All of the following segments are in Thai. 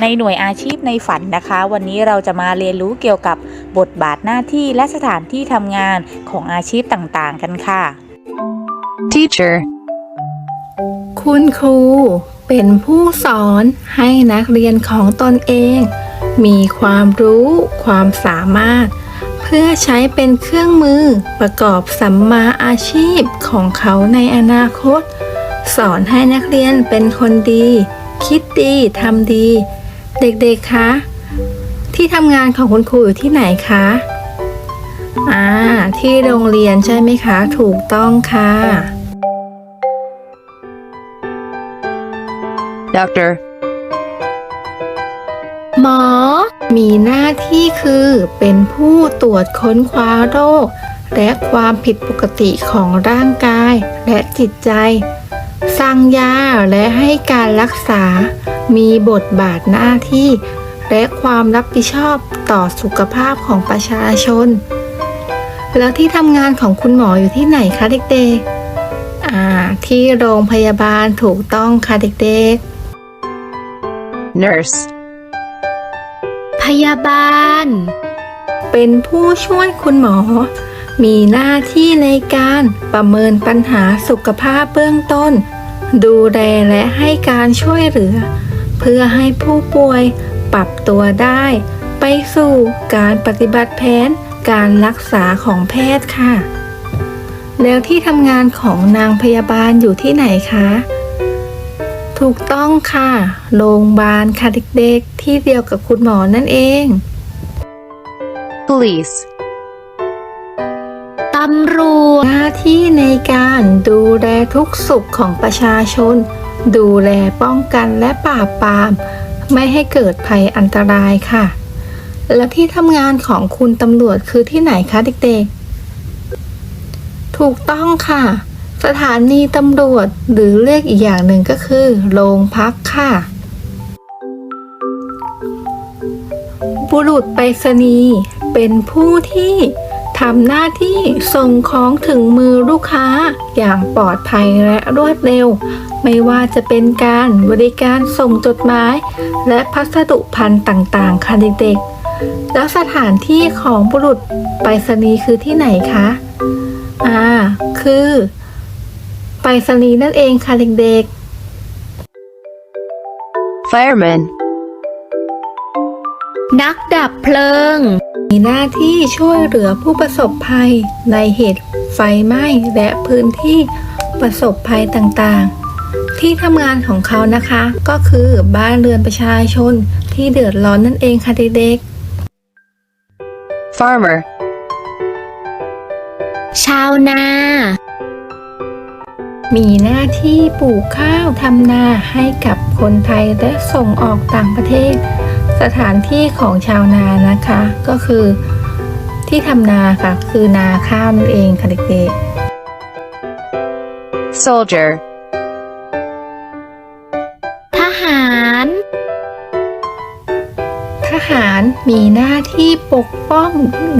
ในหน่วยอาชีพในฝันนะคะ วันนี้เราจะมาเรียนรู้เกี่ยวกับบทบาทหน้าที่และสถานที่ทำงานของอาชีพต่างๆกันค่ะ teacher, คุณครูเป็นผู้สอนให้นักเรียนของตนเอง มีความรู้ ความสามารถ เพื่อใช้เป็นเครื่องมือประกอบสัมมาอาชีพของเขาในอนาคต สอนให้นักเรียนเป็นคนดี คิดดีทำดี เด็กๆ คะ ที่ทำงานของคุณครูอยู่ที่ไหนคะ อ่า ที่โรงเรียนใช่ไหมคะ ถูกต้องค่ะ doctor, หมอ มีหน้าที่คือเป็นผู้ตรวจค้นคว้าโรค และความผิดปกติของร่างกายและจิตใจ สั่งยาและให้การรักษา มีบทบาทหน้าที่ และความรับผิดชอบต่อสุขภาพของประชาชน แล้วที่ทำงานของคุณหมออยู่ที่ไหนคะเด็กๆอ่าที่โรงพยาบาลถูกต้องค่ะเด็กๆ nurse, พยาบาล เป็นผู้ช่วยคุณหมอ มีหน้าที่ในการประเมินปัญหาสุขภาพเบื้องต้น ดูแลและให้การช่วยเหลือ เพื่อให้ผู้ป่วยปรับตัวได้ ไปสู่การปฏิบัติแผนการรักษาของแพทย์ค่ะ แล้วที่ทำงานของนางพยาบาลอยู่ที่ไหนคะ ถูกต้องค่ะ โรงพยาบาลค่ะเด็กๆ ที่เดียวกับคุณหมอนั่นเอง police, ตำรวจหน้าที่ในการดูแลทุกสุขของประชาชน ดูแลป้องกันและปราบปราม ไม่ให้เกิดภัยอันตรายค่ะ และที่ทำงานของคุณตำรวจคือที่ไหนคะเด็กๆ ถูกต้องค่ะ สถานีตำรวจหรือเรียกอีกอย่างหนึ่งก็คือ โรงพักค่ะ บุรุษไปรษณีย์เป็นผู้ที่ ทำหน้าที่ส่งของถึงมือลูกค้าอย่างปลอดภัยและรวดเร็ว ไม่ว่าจะเป็นการบริการส่งจดหมาย และพัสดุพันธ์ต่างๆค่ะเด็กๆ แล้วสถานที่ของบุรุษไปรษณีย์คือที่ไหนคะอ่าคือไปรษณีย์นั่นเองค่ะเด็กๆ fireman, นักดับเพลิง มีหน้าที่ช่วยเหลือผู้ประสบภัยในเหตุไฟไหม้และพื้นที่ประสบภัยต่างๆ ที่ทำงานของเขานะคะ ก็คือบ้านเรือนประชาชนที่เดือดร้อนนั่นเองค่ะเด็ก farmer, ๆชาวนา มีหน้าที่ปลูกข้าวทำนาให้กับคนไทยและส่งออกต่างประเทศ สถานที่ของชาวนานะคะ ก็คือที่ทำนาค่ะ คือนาข้าวนั่นเองค่ะเด็ก soldier, ๆทหาร ทหารมีหน้าที่ปกป้อง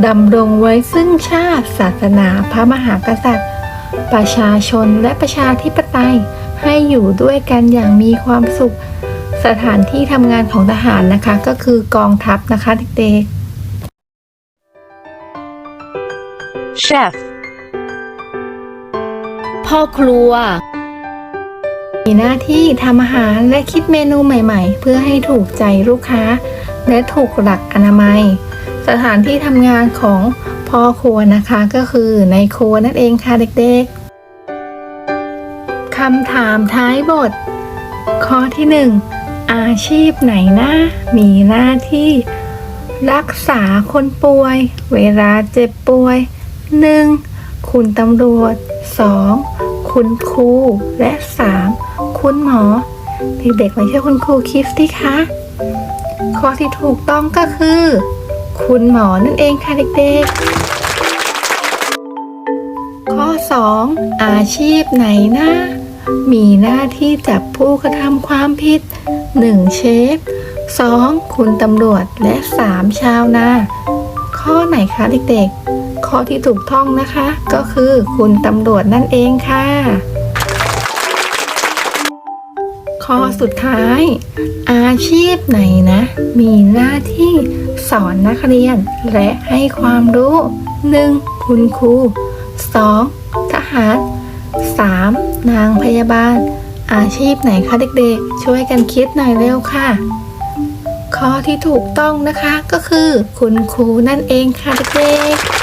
ดำรงไว้ซึ่งชาติศาสนาพระมหากษัตริย์ ประชาชนและประชาธิปไตยให้อยู่ด้วยกันอย่างมีความสุข สถานที่ทำงานของทหารนะคะ ก็คือกองทัพนะคะเด็กๆ chef, พ่อครัว มีหน้าที่ทำอาหารและคิดเมนูใหม่ๆ เพื่อให้ถูกใจลูกค้า และถูกหลักอนามัย สถานที่ทำงานของพ่อครัวนะคะก็คือในครัวนั่นเองค่ะเด็กๆคำถามท้ายบท ข้อที่หนึ่ง อาชีพไหนนะ มีหน้าที่ รักษาคนป่วย เวลาเจ็บป่วย 1. คุณตำรวจ 2. คุณครู และ 3. คุณหมอ เด็กๆมาช่วยคุณครูคิดสิคะข้อที่ถูกต้องก็คือ คุณหมอนั่นเองค่ะเด็กๆ ข้อ 2. อาชีพไหนนะ มีหน้าที่จับผู้กระทำความผิด 1. เชฟ 2. คุณตำรวจและ 3. ชาวนา ข้อไหนคะเด็กๆ ข้อที่ถูกต้องนะคะ ก็คือคุณตำรวจนั่นเองค่ะขข้อสุดท้าย อาชีพไหนนะ มีหน้าที่สอนนักเรียน และให้ความรู้ 1. คุณครู 2. ทหาร 3. นางพยาบาล อาชีพไหนคะเด็กๆ ช่วยกันคิดหน่อยเร็วค่ะ ข้อที่ถูกต้องนะคะก็คือ คุณครูนั่นเองค่ะเด็กๆ